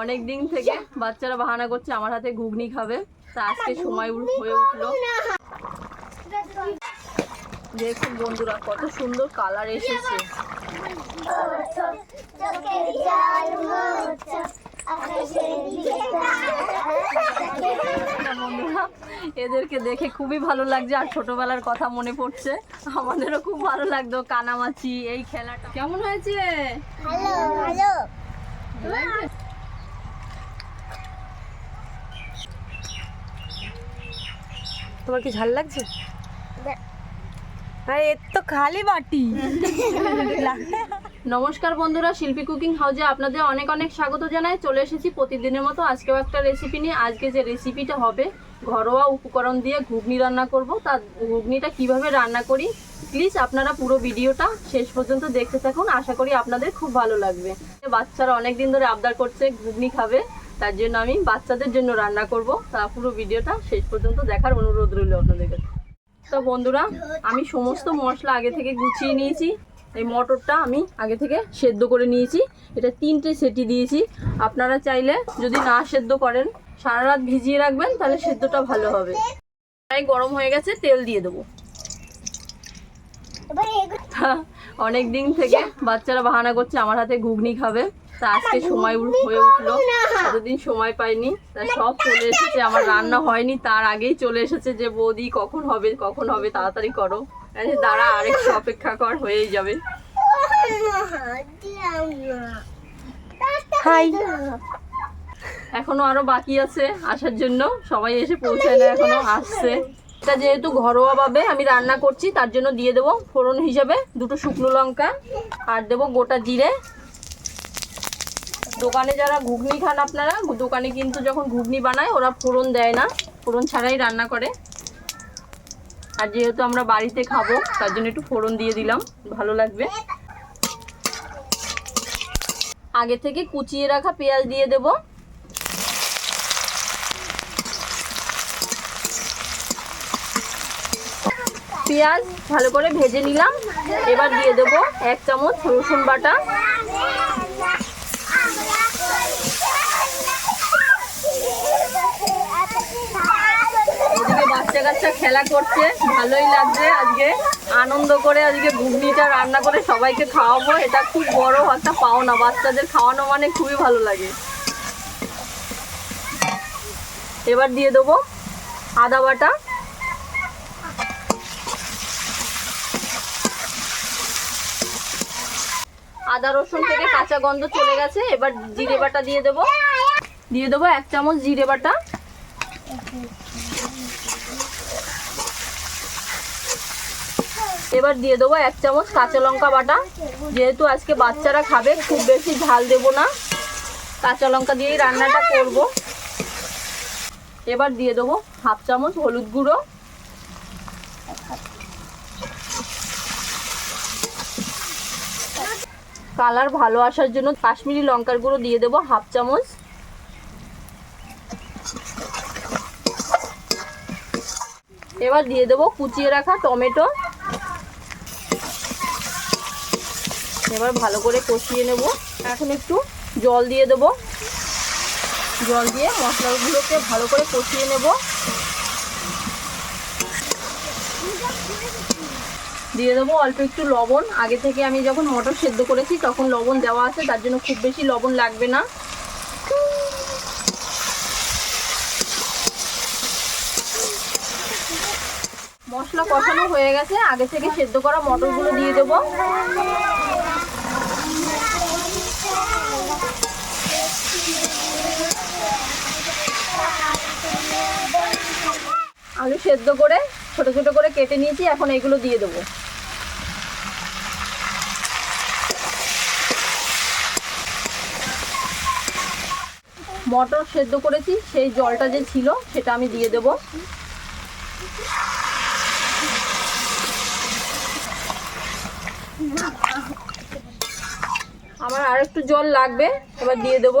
অনেক দিন থেকে বাচ্চারা বাহানা করছে আমার হাতে ঘুগনি খাবে। তা আজকে সময় হয়ে উঠল। দেখুন বন্ধুরা কত সুন্দর কালার এসেছে। বন্ধুরা এদেরকে দেখে খুবই ভালো লাগছে আর ছোটবেলার কথা মনে পড়ছে। আমাদেরও খুব ভালো লাগতো কানামাছি এই খেলাটা। কেমন হয়েছে? হ্যালো হ্যালো তোমার কি ঝাল লাগছে? আরে এর তো খালি বাটি। নমস্কার বন্ধুরা শিল্পী কুকিং হাউজে আপনাদের অনেক অনেক স্বাগত জানাই। চলে এসেছি প্রতিদিনের মতো আজকেও একটা রেসিপি নিয়ে। আজকে যে রেসিপিটা হবে ঘরোয়া উপকরণ দিয়ে ঘুগনি রান্না করব। তার ঘুগনিটা কীভাবে রান্না করি প্লিজ আপনারা পুরো ভিডিওটা শেষ পর্যন্ত দেখতে থাকুন। আশা করি আপনাদের খুব ভালো লাগবে। বাচ্চারা অনেক দিন ধরে আবদার করছে ঘুগনি খাবে। তার জন্য আমি বাচ্চাদের জন্য রান্না করব। তা পুরো ভিডিওটা শেষ পর্যন্ত দেখার অনুরোধ রইল আপনাদের কাছে। তো বন্ধুরা আমি সমস্ত মশলা আগে থেকে গুছিয়ে নিয়েছি। এই মটরটা আমি আগে থেকে সেদ্ধ করে নিয়েছি। এটা তিনটে সেটি দিয়েছি। আপনারা চাইলে যদি না সেদ্ধ করেন সারা রাত ভিজিয়ে রাখবেন তাহলে সেদ্ধটা ভালো হবে। তাই গরম হয়ে গেছে তেল দিয়ে দেবো। অনেক দিন থেকে বাচ্চারা বাহানা করছে আমার হাতে ঘুগনি খাবে। তা আজকে সময় উল- হয়ে উঠল। এতদিন সময় পাইনি। তা সব চলে এসেছে আমার রান্না হয়নি তার আগেই চলে এসেছে যে বৌদি কখন হবে কখন হবে তাড়াতাড়ি করো। দাঁড়া আরেকটু অপেক্ষা কর হয়েই যাবে। হাই। এখনও আরও বাকি আছে আসার জন্য সবাই এসে পৌঁছায় না এখনও আসছে। এটা যেহেতু ঘরোয়া ভাবে আমি রান্না করছি তার জন্য দিয়ে দেবো ফোড়ন হিসাবে দুটো শুকনো লঙ্কা আর দেবো গোটা জিরে দোকানে যারা ঘুগনি খান আপনারা, দোকানে কিন্তু যখন ঘুগনি বানায়, ওরা ফোড়ন দেয় না। ফোড়ন ছাড়াই রান্না করে। আর যেহেতু আমরা বাড়িতে খাব, তার জন্য একটু ফোড়ন দিয়ে দিলাম। ভালো লাগবে। আগে থেকে কুচিয়ে রাখা পেঁয়াজ দিয়ে দেবো। পেঁয়াজ ভালো করে ভেজে নিলাম। এবার দিয়ে দেবো এক চামচ রসুন বাটা ওদিকে বাচ্চা খেলা করছে, ভালোই লাগছে আজকে। আনন্দ করে আজকে ঘুগনিটা রান্না করে সবাইকে খাওয়াবো। এটা খুব বড় একটা পাওনা, বাচ্চাদের খাওয়ানো মানে খুবই ভালো লাগে। এবার দিয়ে দেবো আদা বাটা। আদা রসুন থেকে কাঁচা গন্ধ চলে গেছে, এবার জিরে বাটা দিয়ে দেবো। দিয়ে দেবো এক চামচ জিরে বাটা। এবার দিয়ে দেবো এক চামচ কাঁচা লঙ্কা বাটা। যেহেতু আজকে বাচ্চারা খাবে, খুব বেশি ঝাল দেবো না। কাঁচা লঙ্কা দিয়েই রান্নাটা করব। এবার দিয়ে দেবো হাফ চামচ হলুদ গুঁড়ো। কালার ভালো আসার জন্য কাশ্মীরি লঙ্কার গুঁড়ো দিয়ে দেবো হাফ চামচ। এবার দিয়ে দেবো কুচিয়ে রাখা টমেটো। এবার ভালো করে কষিয়ে নেব। এখন একটু জল দিয়ে দেবো। জল দিয়ে মশলাগুলোকে ভালো করে কষিয়ে নেব। দিয়ে দেবো অল্প একটু লবণ। আগে থেকে আমি যখন মটর সেদ্ধ করেছি, তখন লবণ দেওয়া আছে, তার জন্য খুব বেশি লবণ লাগবে না। মশলা কষানো হয়ে গেছে। আগে থেকে সেদ্ধ করা মটরগুলো দিয়ে দেবো। আলু সেদ্ধ করে, ছোট ছোট করে কেটে নিয়েছি, এখন এগুলো দিয়ে দেবো। মটর সেদ্ধ করেছি, সেই জলটা যে ছিল, সেটা আমি দিয়ে দেবো। আমার আর একটু জল লাগবে, এবার দিয়ে দেবো।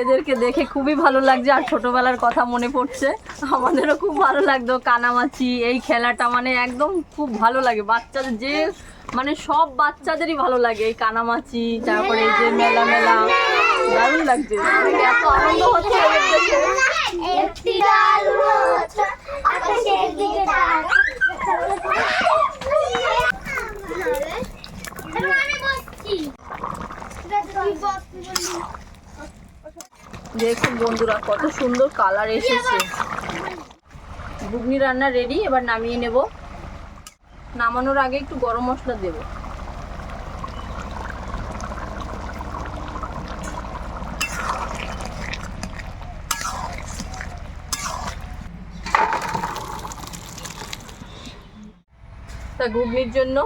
এদেরকে দেখে খুবই ভালো লাগছে আর ছোটবেলার কথা মনে পড়ছে। আমাদেরও খুব ভালো লাগতো, কানামাছি, এই খেলাটা মানে একদম খুব ভালো লাগে। বাচ্চাদের যে মানে সব বাচ্চাদেরই ভালো লাগে এই কানামাছি, তারপরে এই যে মেলা মেলা দারুণ লাগছে। মানে এত আনন্দ হচ্ছে বন্ধুরা, কত সুন্দর কালার এসেছে। ঘুগনি রান্না রেডি এবার নামিয়ে নেব। নামানোর আগে একটু গরম মশলা দেব। তা ঘুগনির জন্য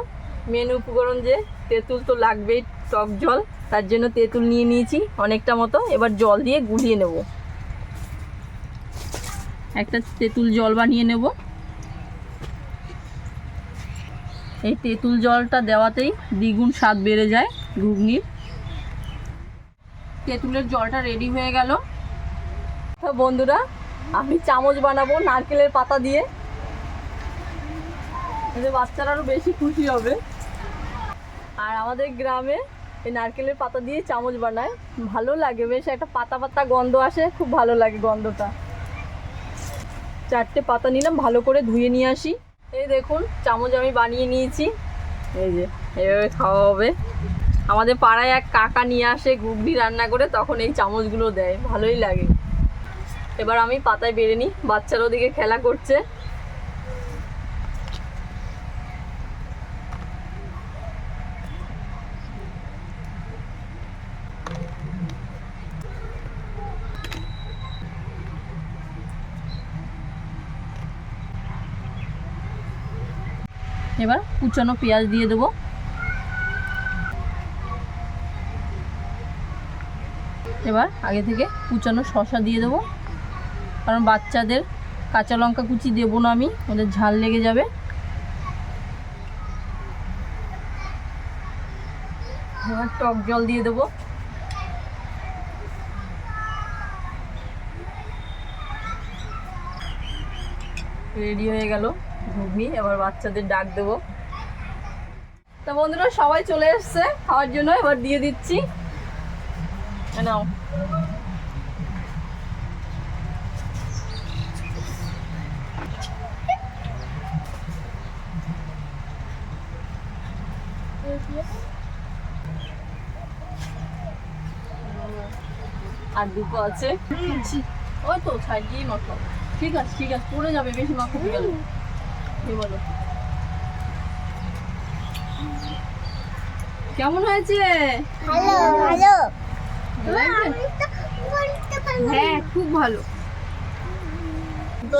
মেন উপকরণ যে, তেঁতুল তো লাগবেই, টক জল। তার জন্য তেঁতুল নিয়ে নিয়েছি অনেকটা মতো। এবার জল দিয়ে গুলিয়ে নেব। একটা তেঁতুল জল বানিয়ে নেব। এই তেঁতুল জলটা দেওয়াতেই দ্বিগুণ স্বাদ বেড়ে যায় ঘুগনির। তেঁতুলের জলটা রেডি হয়ে গেল। তো বন্ধুরা, আমি চামচ বানাবো নারকেলের পাতা দিয়ে। বাচ্চারা আরও বেশি খুশি হবে। আর আমাদের গ্রামে এই নারকেলের পাতা দিয়ে চামচ বানায়। ভালো লাগে, বেশ একটা পাতা পাতা গন্ধ আসে, খুব ভালো লাগে গন্ধটা। চারটে পাতা নিলাম, ভালো করে ধুয়ে নিয়ে আসি। এই দেখুন, চামচ আমি বানিয়ে নিয়েছি। এই যে, এভাবে খাওয়া হবে। আমাদের পাড়ায় এক কাকা নিয়ে আসে ঘুগনি রান্না করে, তখন এই চামচগুলো দেয়, ভালোই লাগে। এবার আমি পাতায় বেড়ে নিই, বাচ্চারা ওদিকে খেলা করছে। এবার কুচানো পেঁয়াজ দিয়ে দেবো। এবার আগে থেকে কুচানো শশা দিয়ে দেবো। কারণ বাচ্চাদের কাঁচা লঙ্কা কুচি দেবো না আমি, ওদের ঝাল লেগে যাবে। এবার টক জল দিয়ে দেবো। রেডি হয়ে গেল। ঘুগনি এবার বাচ্চাদের ডাক দেবো। তা বন্ধুরা সবাই চলে এসছে খাওয়ার জন্য এবার দিয়ে দিচ্ছি। নাও। আর দুটো আছে। ওই তো ছাড়িয়েই মাখাও ঠিক আছে ঠিক আছে পড়ে যাবে বেশি মাখো গেলে বলো? কেমন হয়েছে? ভালো ভালো। হ্যাঁ খুব ভালো।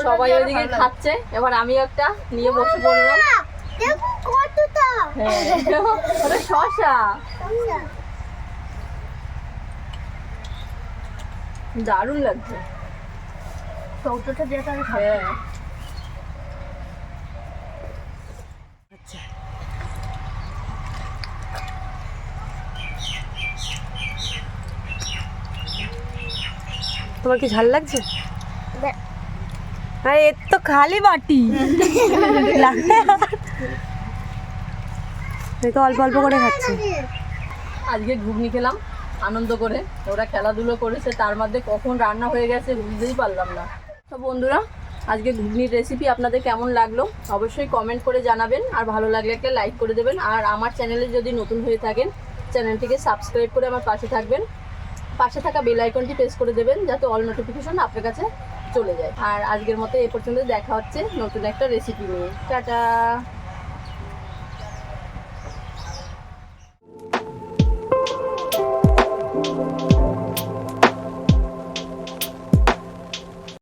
সবাই ওইদিকে খাচ্ছে। এবার আমি একটা নিয়ে বসে পড়লাম। দেখো কতটা। হ্যাঁ ওটা শশা দারুণ লাগছে। দিয়ে হ্যাঁ। তোমার কি ঝাল লাগছে? আরে এর তো খালি বাটি। তো অল্প অল্প করে খাচ্ছে। আজকে ঘুগনি খেলাম আনন্দ করে। ওরা খেলাধুলো করেছে তার মধ্যে কখন রান্না হয়ে গেছে বুঝতেই পারলাম না। তো বন্ধুরা আজকে ঘুগনির রেসিপি আপনাদের কেমন লাগল অবশ্যই কমেন্ট করে জানাবেন। আর ভালো লাগলে একটা লাইক করে দেবেন। আর আমার চ্যানেলে যদি নতুন হয়ে থাকেন চ্যানেলটিকে সাবস্ক্রাইব করে আমার পাশে থাকবেন। পাশে থাকা বেল আইকনটি প্রেস করে দেবেন যাতে অল নোটিফিকেশন আপনার কাছে চলে যায়। আর আজকের মতো এ পর্যন্ত দেখা হচ্ছে নতুন একটা রেসিপি নিয়ে। টাটা!